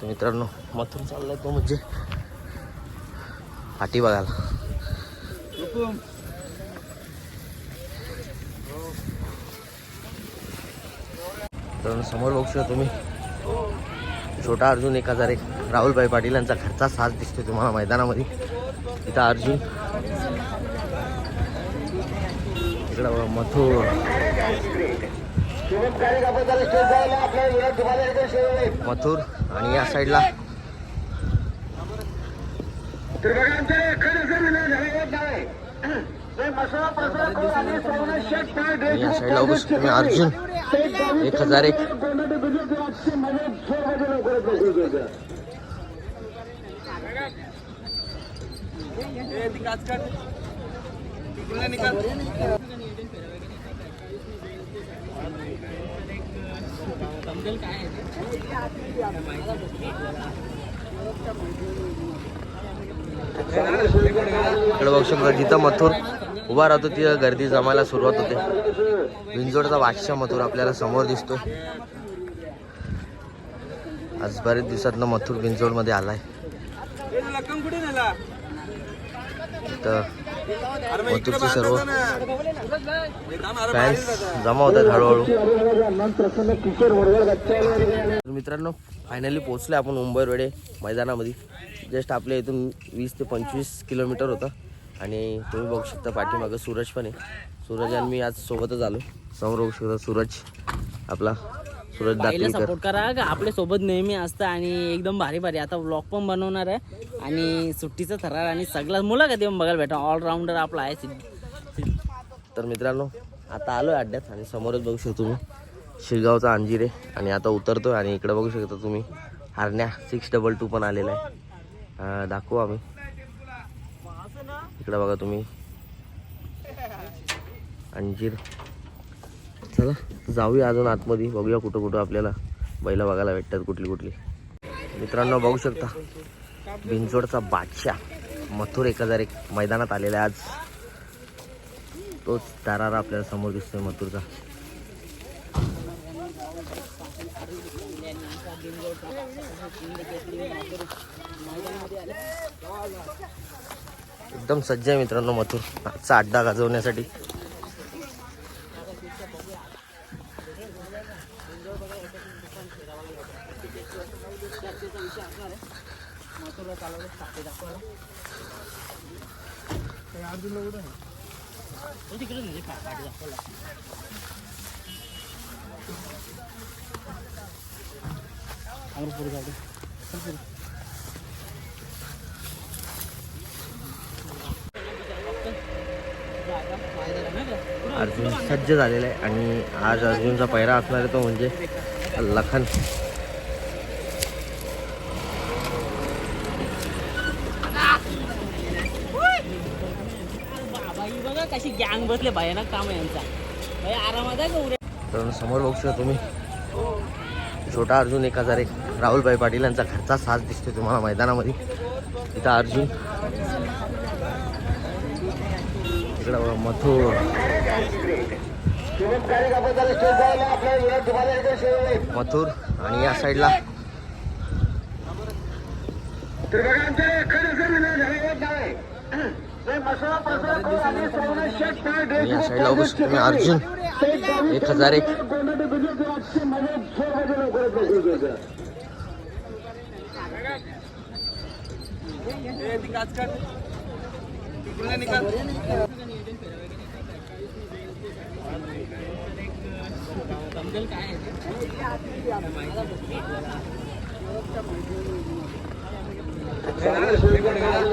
तर मित्रांनो मथुर चाललाय तो म्हणजे पाठी बघायला. तर समोर बघू शकता तुम्ही. छोटा अर्जुन एक हजार एक. राहुलभाई पाटील यांचा घरचा साथ दिसतोय तुम्हाला मैदानामध्ये. इथं अर्जुन. इकडं बघा मथुर. मथुर. आणि या साईडला. या साईडला तुम्ही अर्जुन. एक हजार एक. इकडे बघू शकता जिथं मथुर उभा राहतो तिथं गर्दी जमायला सुरुवात होते. विंजोडचा बादशाह मथुर आपल्याला समोर दिसतोय आज बरेच दिवसातनं मथुर बिंजोडमध्ये आलाय. तर मथुरचे सर्व फॅन्स जमा होतात हळूहळू. तर मित्रांनो फायनली पोहोचले आपण मुंबई रोडे मैदानामध्ये. जस्ट आपल्या इथून वीस ते पंचवीस किलोमीटर होतं. आणि तुम्ही बघू शकता पाठीमागं सूरज पण आहे. सूरज आणि मी आज सोबतच आलो. समोर बघू शकता सूरज आपला सूरज बाईला सपोर्ट करा का आपल्यासोबत नेहमी असतं आणि एकदम भारी भारी. आता व्लॉग पण बनवणार आहे. आणि सुट्टीचा थरार आणि सगळा मुलाखत येऊन बघायला भेटा ऑलराऊंडर आपला आहे सिद्ध- तर मित्रांनो आता आलो आहे अड्ड्यात आणि समोरच बघू शकता तुम्ही. शिरगावचा अंजीर आहे आणि आता उतरतोय आणि इकडे बघू शकता तुम्ही. हरण्या सिक्स डबल टू पण आलेला आहे. दाखवू आम्ही. इकडे बघा तुम्ही. अंजीर. चला जाऊया अजून आतमध्ये. बघूया कुठं कुठं आपल्याला बैला बघायला भेटतात कुठली कुठली. मित्रांनो बघू शकता. बिंचोडचा बादशाह मथुर एक हजार एक मैदानात आलेला आहे आज. तोच दरारा आपल्याला समोर दिसतोय मथुरचा. एकदम सज्ज आहे मित्रांनो मथुर. आजचा अड्डा गाजवण्यासाठी. अर्जुन सज्ज झालेला आहे आणि आज अर्जुनचा पहिरा असणार आहे तो म्हणजे लखन. कशी गँग बसले भयानक काम यांचा. भाई आरामात आहे का तर समोर बघू शकता तुम्ही. छोटा अर्जुन एक हजार एक. राहुलभाई पाटील यांचा घरचा साथ दिसतोय तुम्हाला मैदानामध्ये. इथं अर्जुन. इकडं बघा मथुर. मथुर आणि या साईडला. या साईडला बघू शकता तुम्ही अर्जुन. एक हजार एक.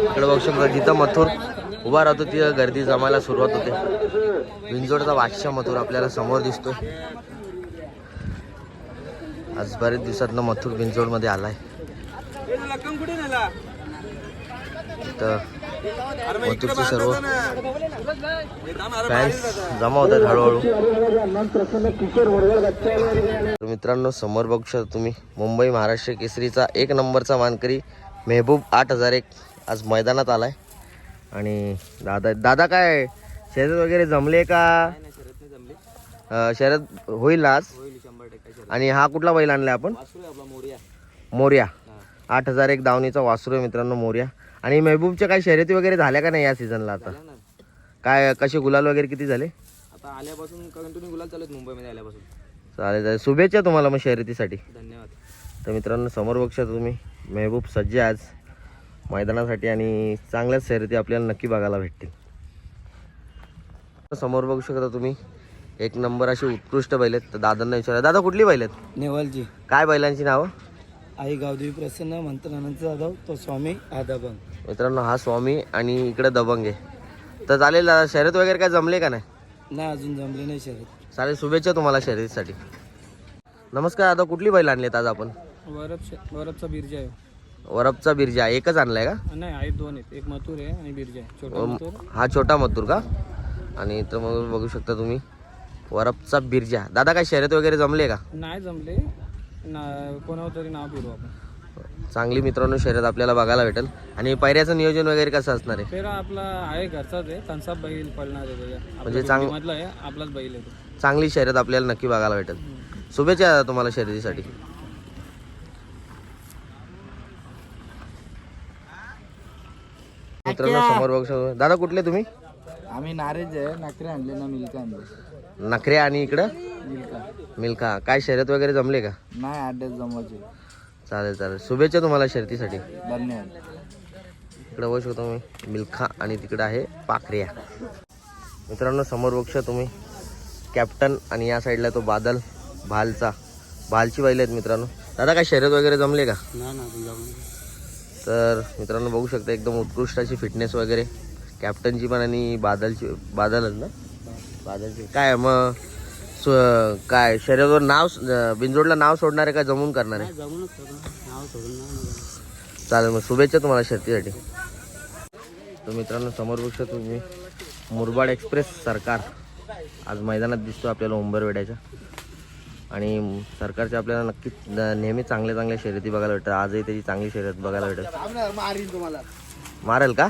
इकडे बघू शकता जिथं मथुर. उभा राहतो तिथं गर्दी जमायला सुरुवात होते. विंजोडचा बादशाह मथुर आपल्याला समोर दिसतोय. आज बरेच दिवसातनं मथुर बिंजोडमध्ये आलाय. तर मथुरचे सर्व फॅन्स जमा होतात हळूहळू. मित्रांनो समोर बघू शकता तुम्ही मुंबई महाराष्ट्र केसरीचा एक नंबरचा मानकरी मेहबूब आठ हजार एक आज मैदानात आलाय. आणि दादा दादा काय शर्यत वगैरे जमले का? शर्यत होईल ना आज आणि हा कुठला बैल आणलाय आपण? मोर्या. आठ हजार एक दावणीचा वासरू आहे मित्रांनो मोर्या. आणि महबूबच्या काही शर्यती वगैरे झाल्या का नाही या सीझनला आता? काय कसे गुलाल वगैरे किती झाले? आता आल्यापासून कंटिन्यू गुलाल चालत मुंबईमध्ये आल्यापासून. चालेल चालेल. शुभेच्छा तुम्हाला मग शर्यतीसाठी. धन्यवाद. तर मित्रांनो समोर बघशा तुम्ही मेहबूब सज्ज आज. मैदानासाठी आणि चांगल्याच शर्यती आपल्याला नक्की बघायला भेटतील. समोर बघू शकता तुम्ही एक नंबर अशी उत्कृष्ट बैल आहेत. तर दादांना विचारा दादा कुठली बैल आहेत? नेवालजी काय बैलांची नावं? आई गावदेवी प्रसन्न मंत्रनानंद जाधव तो स्वामी आदाबन मित्रांनो हा स्वामी आणि इकडे दबंग आहे. तर चालेल दादा शर्यत वगैरे काय जमले का नाही? नाही अजून जमले नाही शर्यत. चालेल शुभेच्छा तुम्हाला शर्यतीसाठी. नमस्कार दादा कुठली बैल आणली आज आपण? वरप वरपचा बिरजा आहे. वरपचा बिरजा एकच आणलाय का? नाही आहेत दोन आहेत. एक मथुर आहे आणि बिरजा आहे. छोटा अम, मथुर. हा छोटा मथुर का? आणि तर मग बघू शकता तुम्ही वरपचा बिरजा. दादा काय शर्यत वगैरे जमले का? नाही जमले. ना कोणावर तरी नाव फिरू आपण. चांगली मित्रांनो शर्यत आपल्याला बघायला भेटेल. आणि पैऱ्याचं नियोजन वगैरे कसं असणार आहे? फेरा आपला आहे घरचाच आहे. त्यांचा बैल पळणार आहे त्याच्या म्हणजे चांग मधला आहे आपलाच बैल आहे तो. चांगली शर्यत आपल्याला नक्की बघायला भेटेल. शुभेच्छा दादा तुम्हाला शर्यतीसाठी. मित्रांनो समोर बघू शकतो. दादा कुठले तुम्ही? आम्ही नारेज आहे नाकरे आणले ना मिल्का आणले. नखरे आणि इकडं? मिल्का. मिल्खा काय शर्यत वगैरे जमले का? नाही अड्ड्यात जमवायचे. चालेल चालेल. शुभेच्छा तुम्हाला शर्यतीसाठी धन्यवाद. इकडे बघू शकतो मी. मिल्खा आणि तिकडे आहे पाखऱ्या. मित्रांनो समोर बघू शकता तुम्ही. कॅप्टन आणि या साईडला तो बादल भालचा. भालची बैल आहेत मित्रांनो. दादा काय शर्यत वगैरे जमले का? ना तर मित्रांनो बघू शकता एकदम उत्कृष्ट अशी फिटनेस वगैरे. कॅप्टनची पण आणि बादलची बादलच ना? बादलची. काय मग काय शर्यतवर नाव बिंजोडला नाव सोडणार आहे का जमून करणार? आहे चालेल मग शुभेच्छा तुम्हाला शर्तीसाठी तर मित्रांनो समोर बघू शकता तुम्ही मुरबाड एक्सप्रेस सरकार. आज मैदानात दिसतो आपल्याला उंबरवेड्याच्या आणि सरकारच्या आपल्याला नक्कीच नेहमी चांगल्या चांगल्या शर्यती बघायला भेटतात. आजही त्याची चांगली शर्यत बघायला तुम्हाला. मारेल का?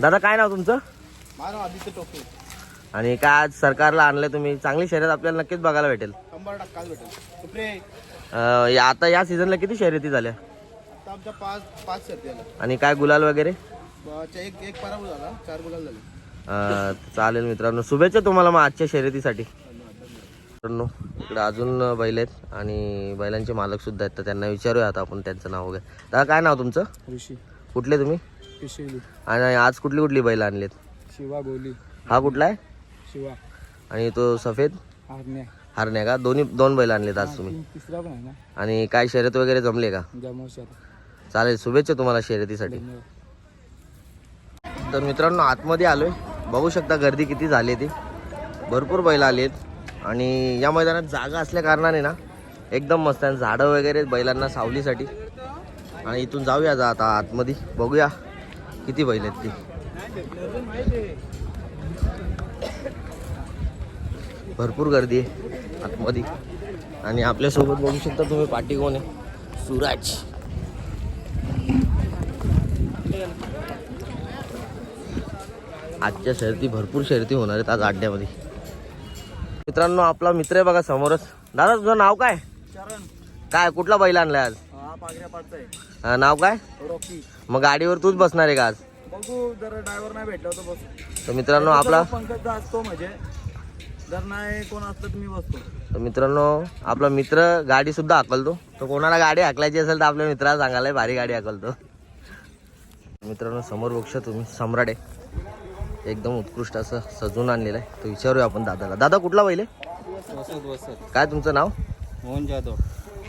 दादा काय नाव तुमचं? आणि काय आज सरकारला आणलं तुम्ही? चांगली शर्यत आपल्याला नक्कीच बघायला भेटेल. आता या सीझनला किती शर्यती झाल्या? आणि काय गुलाल वगैरे? एक एक चालेल मित्रांनो. शुभेच्छा तुम्हाला मग आजच्या शर्यतीसाठी. मित्रांनो इकडे अजून बैल आहेत आणि बैलांचे मालक सुद्धा आहेत तर त्यांना विचारूया आता आपण त्यांचं नाव वगैरे. दादा काय नाव तुमचं? ऋषी. कुठले तुम्ही? आणि आज कुठली कुठली बैल आणलीत? शिवा गोली. हा कुठला आहे? शिवा. आणि तो सफेद? आरण्या हरण्या का? दोन्ही दोन बैल आणलेत आज तुम्ही. तिसरा पण आहे ना? आणि काय शर्यत वगैरे जमले का? चालेल शुभेच्छा तुम्हाला शर्यतीसाठी. तर मित्रांनो आतमध्ये आलोय. बघू शकता गर्दी किती झाली ती. भरपूर बैल आली आहेत आणि या मैदानात जागा असल्या कारणाने ना एकदम मस्त आहे. झाडं वगैरे आहेत बैलांना सावलीसाठी. आणि इथून जाऊया जा आता आतमध्ये. बघूया किती बैल आहेत ती. भरपूर गर्दी आहे आतमध्ये. आणि आपल्यासोबत बघू शकता तुम्ही पाठी कोण आहे? सुराज. आजच्या शर्ती भरपूर शर्ती होणार आहेत आज अड्ड्यामध्ये मित्रांनो आपला मित्र आहे बघा समोरच. दादा तुझं नाव काय? चरण. काय कुठला बैल आणलाय आज? हा पागऱ्या पाडचा आहे. अं, नाव काय? रॉकी. मग गाडीवर तूच बसणार आहे का आज? बघू जर ड्रायव्हर नाही भेटला तर बस. तर मित्रांनो आपला पंकज असतो म्हणजे. जर नाही कोण असलं तर मी बसतो. तर मित्रांनो आपला मित्र गाडी सुद्धा हाकलतो. तो कोणाला गाडी हाकलायची असेल तर आपल्या मित्राला सांगायला भारी गाडी हाकलतो. मित्रांनो समोर बघशा तुम्ही सम्राट आहे. एकदम उत्कृष्ट असं सजून आणलेलं आहे. तो विचारूया आपण दादाला. दादा कुठला आहे? वसत वसत. काय तुमचं नाव? मोहन जाधव.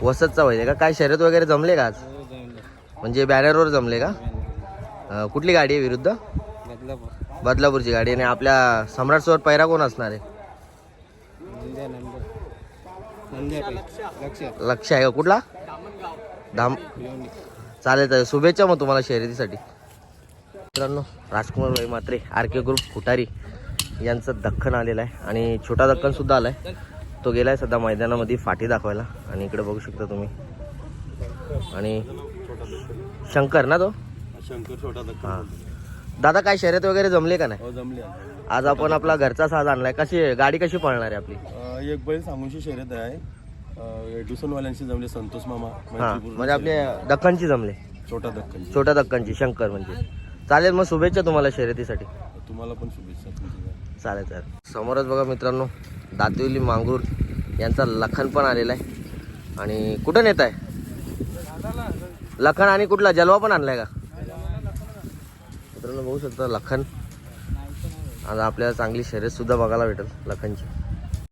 वसतचा आहे का? काय शर्यत वगैरे जमले का आज? हो म्हणजे बॅनरवर जमले का? अं, कुठली गाडी आहे विरुद्ध? बदलापूर. बदलापूरची गाडी. आणि आपल्या सम्राटसोबत पैरा कोण असणार आहे? नंद्या नंद्या. लक्ष आहे का? कुठला? धाम चालेल चालेल. शुभेच्छा मग तुम्हाला शर्यतीसाठी. मित्रांनो राजकुमार भाई मात्रे आर के ग्रुप खुटारी यांचं दख्खन आलेलं आहे. आणि छोटा दख्खन सुद्धा आलाय. तो गेलाय सध्या मैदानामध्ये फाटी दाखवायला. आणि इकडे बघू शकता तुम्ही. आणि शंकर ना तो? शंकर छोटा हां. दादा काय शर्यत वगैरे जमले का नाही? हो जमले आज आपण आपला घरचा साज आणलाय. कशी गाडी कशी पळणार आहे आपली? एक बैल सामूशी शर्यत आहे. डुसनवाल्यांशी जमले संतोष मामा हा. म्हणजे आपले दक्कनची जमले. छोटा दक्कन छोट्या दक्कनची शंकर म्हणजे. चालेल मग शुभेच्छा तुम्हाला शर्यतीसाठी. तुम्हाला पण शुभेच्छा चालेल चालेल. समोरच बघा मित्रांनो दातिवली मांगूर यांचा लखन पण आलेला आहे. आणि कुठं नेत आहे लखन आणि कुठला? जलवा पण आणलाय का? मित्रांनो बघू शकता लखन. आज आपल्याला चांगली शर्यत सुद्धा बघायला भेटेल लखनची.